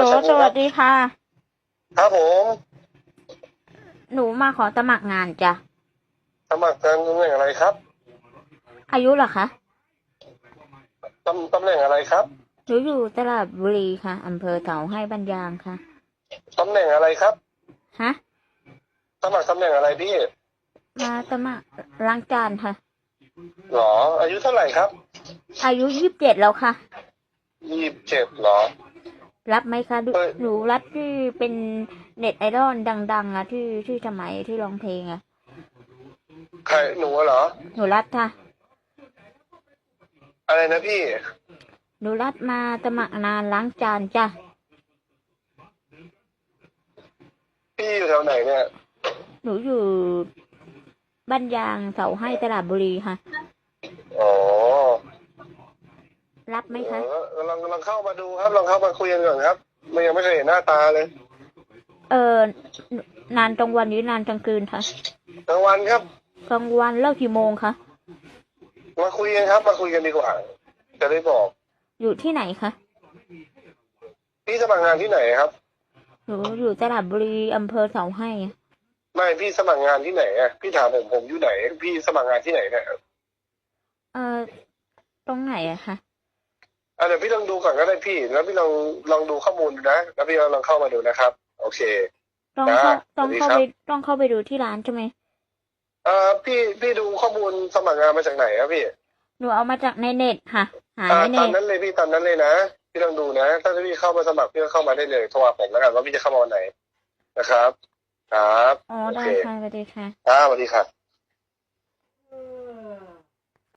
สวัสดีค่ะ ครับผม หนูมาขอสมัครงานจ้ะ สมัครการตำแหน่งอะไรครับ อายุเหรอคะตำตำแหน่งอะไรครับ หนูอยู่ตลาดบุรีค่ะอำเภอเถาให้บัญยางค่ะ ตำแหน่งอะไรครับ ฮะ สมัครตำแหน่งอะไรพี่ มาสมัครล้างจานค่ะ หรอ อายุเท่าไหร่ครับ อายุยี่สิบเจ็ดแล้วค่ะ ยี่สิบเจ็ดหรอ รับไหมคะดูเอ้ยหนูรับที่เป็นเน็ตไอดอลดัง ๆอะที่ที่สมัยที่ร้องเพลงอะใครหนูเหรอ หนูรับค่ะ อะไรนะพี่ หนูรับมาสมัครงานล้างจานจ้ะ พี่อยู่แถวไหนเนี่ย หนูอยู่บ้านยางเสาให้ตลาดบุรีค่ะ อ๋อ รับไหมคะเออลองลองเข้ามาดูครับ ลองเข้ามาคุยกันก่อนครับ มันยังไม่เคยเห็นหน้าตาเลย เออนานกลางวันหรือนานกลางคืนคะกลางวันครับกลางวันเลิกกี่โมงคะ มาคุยกันครับ มาคุยกันดีกว่า จะได้บอก อยู่ที่ไหนคะ พี่สมัครงานที่ไหนครับหนูอยู่ตลาดบุรีอำเภอเสาให้อะไม่พี่สมัครงานที่ไหนอะ พี่ถามผมผมอยู่ไหน พี่สมัครงานที่ไหนเนี่ย เออตรงไหนอะคะ อะเดี๋ยวพี่ลองดูก่อนก็ได้พี่ แล้วพี่ลองลองดูข้อมูลดูนะ แล้วพี่ลองเข้ามาดูนะครับ โอเค ต้องเข้าอ่าต้องเข้าสวัสไปดีครับต้องเข้าไปดูที่ร้านใช่ไหมเอ่อพี่พี่ดูข้อมูลสมัครงานมาจากไหนครับพี่ หนูเอามาจากในเน็ตค่ะ หาอ่าในตอเน็นตนั้นเลยพี่ตอนนั้นเลยนะพี่ลองดูนะ ถ้าพี่เข้ามาสมัครพี่ก็เข้ามาได้เลยโทรหาผมแล้วกันว่าพี่จะเข้ามาวันไหนนะครับ ครับ อ๋อโอได้เคค่ะสวัสดีค่ะอ่าสวัสดีครับ